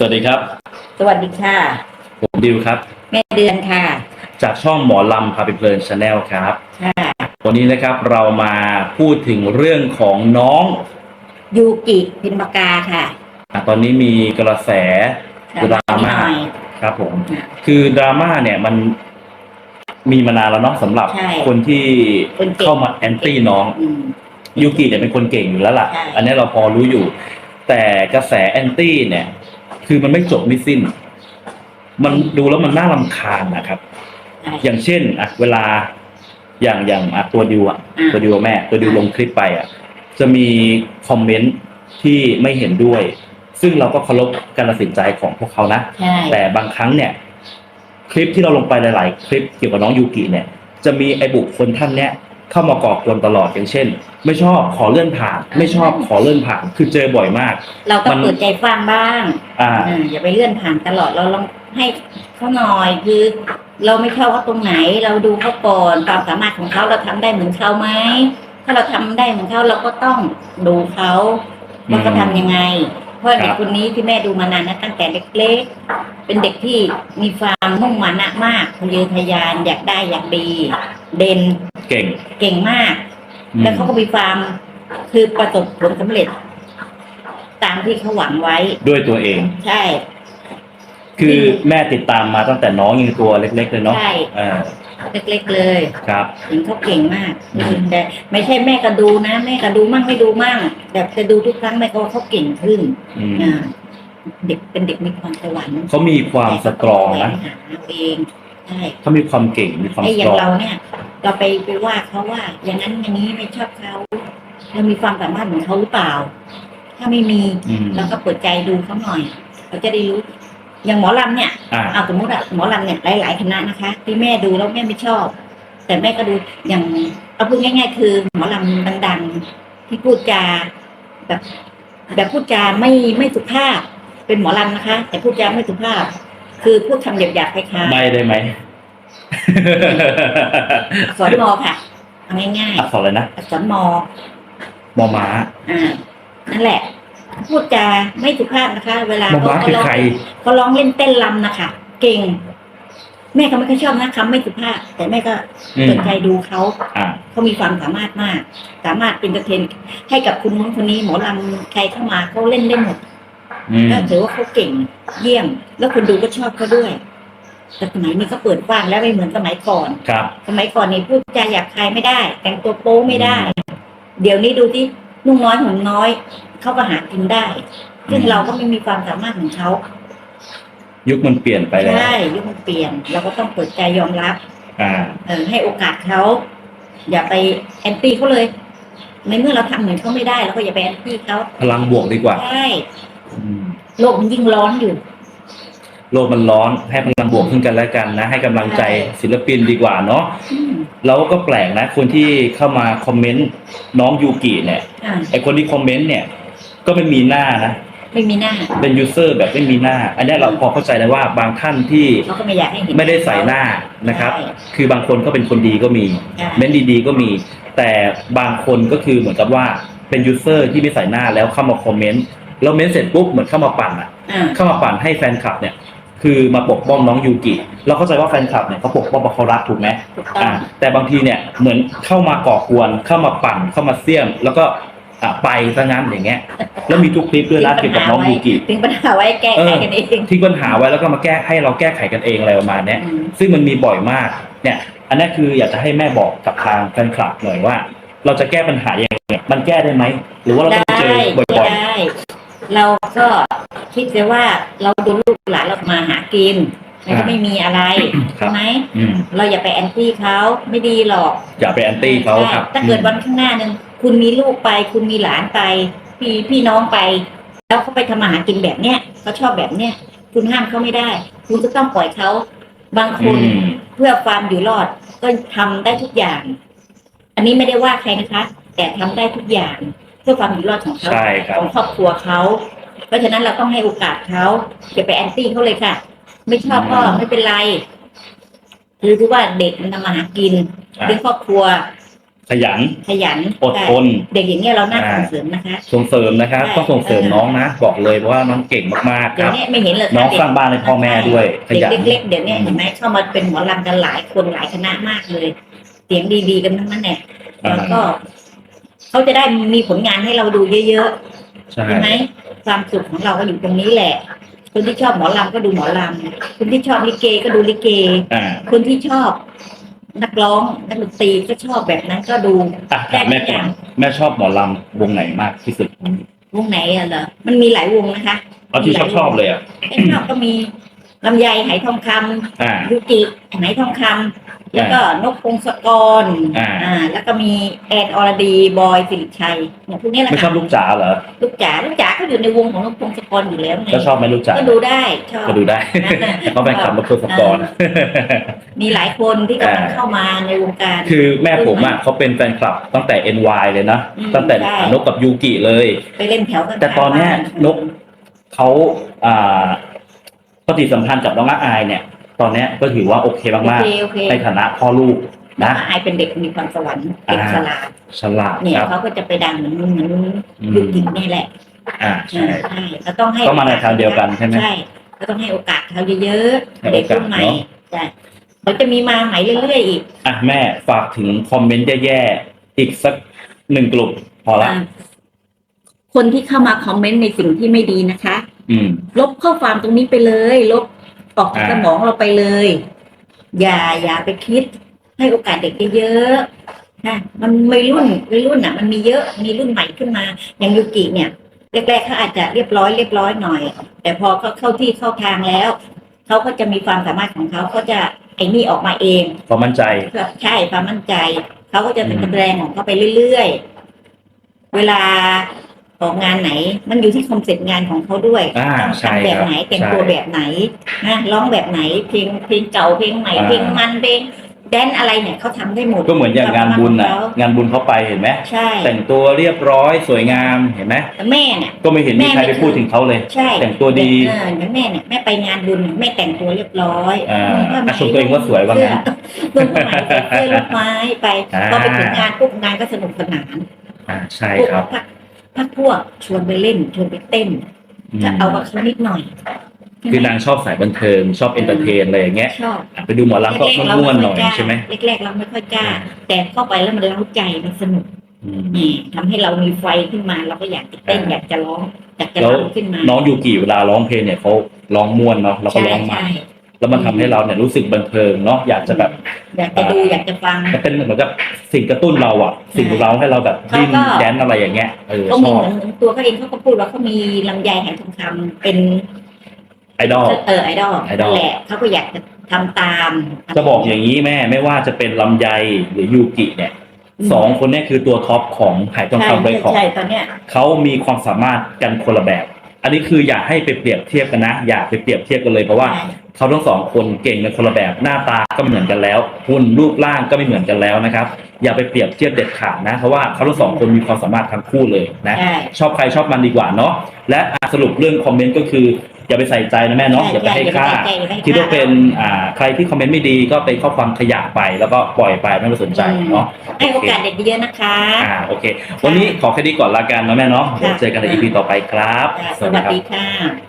สวัสดีครับ สวัสดีค่ะ ผมดิวครับ แม่เดือนค่ะ จากช่องหมอลำพาไปเพลินชาแนลครับ ค่ะ วันนี้นะครับเรามาพูดถึงเรื่องของน้องยูกิพิมปากกาค่ะอะตอนนี้มีกระแสดราม่าหน่อยครับผม ค่ะคือดราม่าเนี่ยมันมีมานานแล้วเนาะสำหรับใช่คนที่คนเก่ง เข้ามาแอนตี้น้อง อืม ยูกิเนี่ยเป็นคนเก่งอยู่แล้วล่ะ ใช่ อันนี้เราพอรู้อยู่ แต่กระแสแอนตี้เนี่ย คือมันไม่จบไม่สิ้น มันดูแล้วมันน่ารำคาญนะครับใช่อย่างเช่นอะเวลาอย่างอย่างอะตัวดิวอะอะตัวดิวแม่ ตัวดิวลงคลิปไปอะ จะมีคอมเมนต์ที่ไม่เห็นด้วย ซึ่งเราก็เคารพการตัดสินใจของพวกเขานะ ใช่ แต่บางครั้งเนี่ย คลิปที่เราลงไปหลาย ๆ คลิปเกี่ยวกับน้องยูกิเนี่ย จะมีไอ้บุคคลท่านเนี้ย เข้ามาก่อกวนตลอดอย่างเช่น ไม่ชอบขอเลื่อนผ่าน ไม่ชอบขอเลื่อนผ่านคือเจอบ่อยมาก เราก็มันเปิดใจฟังบ้างอ่าเอออย่าไปเลื่อนผ่านตลอดเราลองให้เขาหน่อยคือเราไม่ชอบเขาตรงไหน เราดูเขาก่อนความสามารถของเขาเราทำได้เหมือนเขาไหมถ้าเราทำได้เหมือนเขาเราก็ต้องดูเขาว่าเขาทำยังไง เพราะเด็กคนนี้ที่แม่ดูมานานนะตั้งแต่เล็กๆเป็นเด็กที่มีความมุ่งมั่นอะมากทะเยอทะยานอยากได้อยากดี เด่น เก่ง เก่งมาก อืม แล้วเขาก็มีความคือประสบผลสำเร็จ ตามที่เขาหวังไว้ ด้วยตัวเอง ใช่ คือแม่ติดตามมาตั้งแต่น้องยังตัวเล็ก ๆ เลยเนาะใช่ อ่าเล็กๆเลยครับเห็นเขาเก่งมากอืม แต่ไม่ใช่แม่ก็ดูนะแม่ก็ดูมั่งไม่ดูมั่งแต่จะดูทุกครั้งแม่ก็ว่าเขาเก่งขึ้นอืมอ่าเด็กเป็นเด็กมีความสวรรค์เขามีความสตรองนะหาเอาเอง ใช่เขามีความเก่งมีความไอ้สอย่าตงรองเราเนี่ย เราไปไปว่าเขาว่า อย่างนั้นอย่างนี้ไม่ชอบเขาเรามีความสามารถเหมือนเขาหรือเปล่า ถ้าไม่มีอืมเราก็เปิดใจดูเขาหน่อยเราจะได้รู้ อย่างหมอลำเนี่ย อ่า เอาสมมติอะหมอลำเนี่ยหลาย ๆ คณะนะคะที่แม่ดูแล้วแม่ไม่ชอบ แต่แม่ก็ดูอย่างเอาพูดง่าย ๆ คือหมอลำดังๆ ที่พูดจาแบบแบบพูดจาไม่ไม่สุภาพ เป็นหมอลำนะคะ แต่พูดจาไม่สุภาพ คือพูดคำหยาบๆคล้ายใบได้ไหมๆ อักษรมอค่ะเอาง่ายอักษรอะไรนะๆอักษรมอมอม้าอ่านั่นแหละ พูดจาไม่สุภาพนะคะ เวลามอม้าเขาคือร้องใคร เขาร้องเล่นเต้นรำนะคะเก่ง แม่ก็ไม่ค่อยชอบนะคำไม่สุภาพ แต่แม่ก็อืมเปิดใจดูเขา อ่า เขามีความสามารถมาก สามารถเป็นเตอร์เทนให้กับคุณนู้นคนนี้หมอลำใครเข้ามาเขาเล่นได้หมดอืมก็ถือว่าเขาเก่งเยี่ยม แล้วคนดูก็ชอบเขาด้วย แต่สมัยนี้เขาเปิดกว้างแล้วไม่เหมือนสมัยก่อน ครับ สมัยก่อนนี่พูดจาหยาบคายไม่ได้ แต่งตัวโป๊ไม่ได้ เดี๋ยวนี้ดูที่นุ่งน้อยห่มน้อยเขาก็หากินได้ ซึ่งอืมเราก็ไม่มีความสามารถเหมือนเขายุคมันเปลี่ยนไปแล้วใช่ยุคมันเปลี่ยน เราก็ต้องเปิดใจยอมรับ อ่า เออให้โอกาสเขาอย่าไปแอนตี้เขาเลย ในเมื่อเราทำเหมือนเขาไม่ได้เราก็อย่าไปแอนตี้เขาพลังบวกดีกว่าใช่อืมโลกมันยิ่งร้อนอยู่ โลกมันร้อนให้พลังบวกขึ้นกันแล้วกันนะ ให้กำลังใจใช่ศิลปินดีกว่าเนาะอืมแล้วก็แปลกนะ คนที่เข้ามาคอมเมนต์น้องยูกิเนี่ยอ่าไอคนที่คอมเมนต์เนี่ย ก็ไม่มีหน้านะไม่มีหน้า เป็นยูเซอร์แบบไม่มีหน้า อันเนี้ยเราพอเข้าใจได้ว่าบางท่านที่เราก็ไม่อยากให้เห็นไม่ได้ใส่หน้านะครับใช่คือบางคนก็เป็นคนดีก็มีใช่เม้นดีๆก็มี แต่บางคนก็คือเหมือนกับว่าเป็นยูเซอร์ที่ไม่ใส่หน้าแล้วเข้ามาคอมเมนต์แล้วเม้นต์เสร็จปุ๊บเหมือนเข้ามาปั่นอะอ่าเข้ามาปั่นให้แฟนคลับเนี่ย คือมาปกป้องน้องยูกิเราเข้าใจว่าแฟนคลับเนี่ยเขาปกป้องเพราะเขารักถูกไหมถูกต้อง อ่าแต่บางทีเนี่ยเหมือนเข้ามาก่อกวนเข้ามาปั่นเข้ามาเสี่ยม แล้วก็อะไปซะงั้นอย่างเงี้ย แล้วมีทุกคลิปด้วยนะเกี่ยวกับน้องยูกิถึงปัญหาไว้แก้ไขกันเองทิ้งปัญหาไว้แล้วก็มาแก้ให้เราแก้ไขกันเองอะไรประมาณเนี้ย อืม ซึ่งมันมีบ่อยมาก เนี่ย อันนี้คืออยากจะให้แม่บอกกับทางแฟนคลับหน่อยว่า เราจะแก้ปัญหายังไงมันแก้ได้ไหม หรือว่าเราต้องเจอบ่อย ได้ เราก็ คิดเลยว่าเราดูลูกหลานเรามาหากินมันก็ไม่มีอะไรครัใช่บไหมๆอืมเราอย่าไปแอนตี้เขาไม่ดีหรอกอย่าไปแอนตี้เขาครับใช่ถ้าเกิดวันข้างหน้าหนึ่งคุณมีลูกไป คุณมีหลานไป พี่พี่น้องไป แล้วเขาไปทำมาหากินแบบเนี้ยเขาชอบแบบเนี้ยคุณห้ามเขาไม่ได้ คุณก็ต้องปล่อยเขาบางคอืนมเพื่อความอยู่รอดก็ทำได้ทุกอย่าง อันนี้ไม่ได้ว่าใครนะคะ แต่ทำได้ทุกอย่าง เพื่อความอยู่รอดของเขาใช่ครับ ของครอบครัวเขา เพราะฉะนั้นเราต้องให้โอกาสเขาอย่าไปแอนตี้เขาเลยค่ะ ไม่ชอบก็ไม่เป็นไรคือที่ว่าเด็กมันทำมาหากินอะเลี้ยงครอบครัว ขยัน ขยันอดทนเด็กอย่างเงี้ยเราน่าอ่าส่งเสริมนะคะ ส่งเสริมนะครับใช่ต้องส่งเสริมเออน้องนะบอกเลยว่าน้องเก่งมากๆคเดี๋ยวรับนี้ไม่เห็นเลยน้องสร้างบ้านให้พ่อแม่ด้วยขเด็กยันเล็กๆเดี๋ยวนี้เห็นไหมเข้ามาเป็นหมอลำกันหลายคนหลายคณะมากเลย เสียงดีๆกันทั้งนั้นแหละอ่าแล้วก็เขาจะได้มีผลงานให้เราดูเยอะๆใช่ใช่ไหม ความสุขของเราก็อยู่ตรงนี้แหละ คนที่ชอบหมอลำก็ดูหมอลำคนที่ชอบลิเกก็ดูลิเก อ่าคนที่ชอบนักร้องนักดนตรีก็ชอบแบบนั้นก็ดูอะถามแม่ก่อนแม่ชอบหมอลำวงไหนมากที่สุดวงไหนอะเหรอมันมีหลายวงนะคะเอาที่ชอบชอบเลยอะไอ้ชอบก็มีลำไยไหทองคำ อ่ายุกิไหทองคำ แล้วก็นกพงศกรอ่า แล้วก็มีแอนอรดีบอยสิริชัยเนี่ยพวกนี้แหละไม่ชอบค่ะลูกจ๋าเหรอลูกจ๋าลูกจ๋าก็อยู่ในวงของนกพงศกรอยู่แล้วไงก็ชอบไหมลูกจ๋าก็ดูได้ชอบ ก็ดูได้ แต่เขาเป็นขับรถสกรมีหลายคนที่กำลังอ่าเข้ามาในวงการ คือแม่ผมอะเขาเป็นแฟนคลับตั้งแต่ NY เลยนะ อืมตั้งแต่ใช่ นกกับยูกิเลย ไปเล่นแถวกันแต่ตอนเนี้ยนก เขาอ่าปฏิสัมพันธ์กับน้องอาอายเนี่ย ตอนเนี้ยก็ถือว่าโอเคโอมากเคโอเค ๆในฐานะพ่อลูกนะนะ อายเป็นเด็กมีความสวรรค์เด็กอ่า ฉลาดฉลาดเนี่ยครับเขาก็จะไปดังเหมือนเหมือนอืมยุกินี่แหละอ่าใช่ ใช่เราต้องให้ต้องมาในทางเดียวกันใช่ไหมใช่เราต้องให้โอกาสเขาเยอะให้ๆโอกาสเด็กรุ่นใหม่เนอะ ใช่เขาจะมีมาใหม่เรื่อยๆอีกอะแม่ฝากถึงคอมเมนต์แย่ๆอีกสักหนึ่งกลุ่มพอละอ่าคนที่เข้ามาคอมเมนต์ในสิ่งที่ไม่ดีนะคะ อืม ลบข้อความตรงนี้ไปเลย ลบ ออกจากอ่าสมองเราไปเลย อย่าอย่าไปคิด ให้โอกาสเด็กเยอะๆนะมันไม่รุ่นไม่รุ่นอะ มันมีเยอะมีรุ่นใหม่ขึ้นมา อย่างยูกิเนี่ยแรกๆเขาอาจจะเรียบร้อยเรียบร้อยหน่อย แต่พอเขาเข้าที่เข้าทางแล้วเขาก็จะมีความสามารถของเขาเขาจะไอ้นี่ออกมาเองความมั่นใจใช่ความมั่นใจเขาก็จะเป็นอืมแสดงของเขาไปเรื่อยๆ เวลา ออกงานไหน มันอยู่ที่คอนเซ็ปต์งานของเขาด้วยอ่าต้องใช่ทำแบบครับไหนแต่งใช่ตัวแบบไหนนะร้องแบบไหนเพลงเพลงเก่าเพลงใหม่อ่าเพลงมันเพลงแดนอะไรเนี่ยเขาทำได้หมดก็เหมือนอย่างงานบุญน่ะควมสามารถของงานบุญเขาไปเห็นไหมเขาใช่แต่งตัวเรียบร้อยสวยงามเห็นไหมแต่แม่เนี่ย ก็ไม่เห็นมีใครไปพูดถึงเขาเลย ใช่แต่งตัวดี เอออย่างแม่เนี่ยแม่ไปงานบุญแม่แต่งตัวเรียบร้อยอ่านุ่งผ้าไหชมตัวเองว่าสวยว่างั้นเสื้อนุ่งผ้าไหมใส่เสื้อลูกไม้ไปอ่า พอไปถึงงานปุ๊บงานก็สนุกสนาน อ่าใช่ครับพัก พักพวกชวนไปเล่น ชวนไปเต้นอืมจะเอากับเขานิดหน่อยคือนางชอบสายบันเทิง ชอบเอนเตอร์เทนอะไรอย่างเงี้ยชอบอะไปดูหมอลำก็แรกๆเราม่วนๆหน่อยกล้าใช่ไหมแรกๆเราไม่ค่อยกล้า แต่เข้าไปแล้วมันเล้าใจมันสนุกอืมนี่ทำให้เรามีไฟขึ้นมาเราก็อยากจะเต้นอ่าอยากจะร้องอยากจะแล้วรำขึ้นมาน้องยูกิเวลาร้องเพลงเนี่ยเขาร้องม่วนเนาะแล้วก็ใช่ร้องมันใช่ แล้วมันทำให้เราเนี่ยรู้สึกบันเทิงเนาะอยากจะแบบอยากจะดูอยากจะฟัง มันเป็นเหมือนกับสิ่งกระตุ้นเราอะสิ่งเราให้เราแบบดิ้นเขาก็ แดนอะไรอย่างเงี้ยเออก็ชมีอบเหมือนตัวเขาเองเขาก็พูดว่าเขามีลำไยไหทองคำเป็นไอดอล เออไอดอลไอดอล นั่นแหละเขาก็อยากจะทำตามจะบอกอย่างนี้แม่ไม่ว่าจะเป็นลำไยหรือยูกิเนี่ยสองคนเนี่ยคือตัวท็อปของหายทองใช่คำไบคอร์ใช่ตอนเนี้ยเขามีความสามารถกันคนละแบบ อันนี้คืออย่าให้ไปเปรียบเทียบกันนะ อย่าไปเปรียบเทียบกันเลยเพราะว่าใช่เขาทั้งสองคนเก่งกันคนละแบบหน้าตาก็ไม่เหมือนกันแล้วหุ่นรูปร่างก็ไม่เหมือนกันแล้วนะครับ อย่าไปเปรียบเทียบเด็ดขาดนะเพราะว่าเขาทั้งสองคนมีความสามารถทั้งคู่เลยนะใช่ชอบใครชอบมันดีกว่าเนาะและอะสรุปเรื่องคอมเมนต์ก็คือ อย่าไปใส่ใจนะแม่เนาะอย่าไปให้ค่าใช่อย่าไปให้คิดว่าเป็นค่อ่าใครที่คอมเมนต์ไม่ดีก็เป็นข้อความขยะไปแล้วก็ปล่อยไปไม่ต้องสนใจเนาะให้โอกาสเด็กเยอะๆนะคะอ่าโอเค วันนี้ขอแค่นี้ก่อนละกันนะแม่เนาะเดี๋ยวเจอกันในอีพีต่อไปครับจ้ะสสวัสดีวัสครับดีค่ะ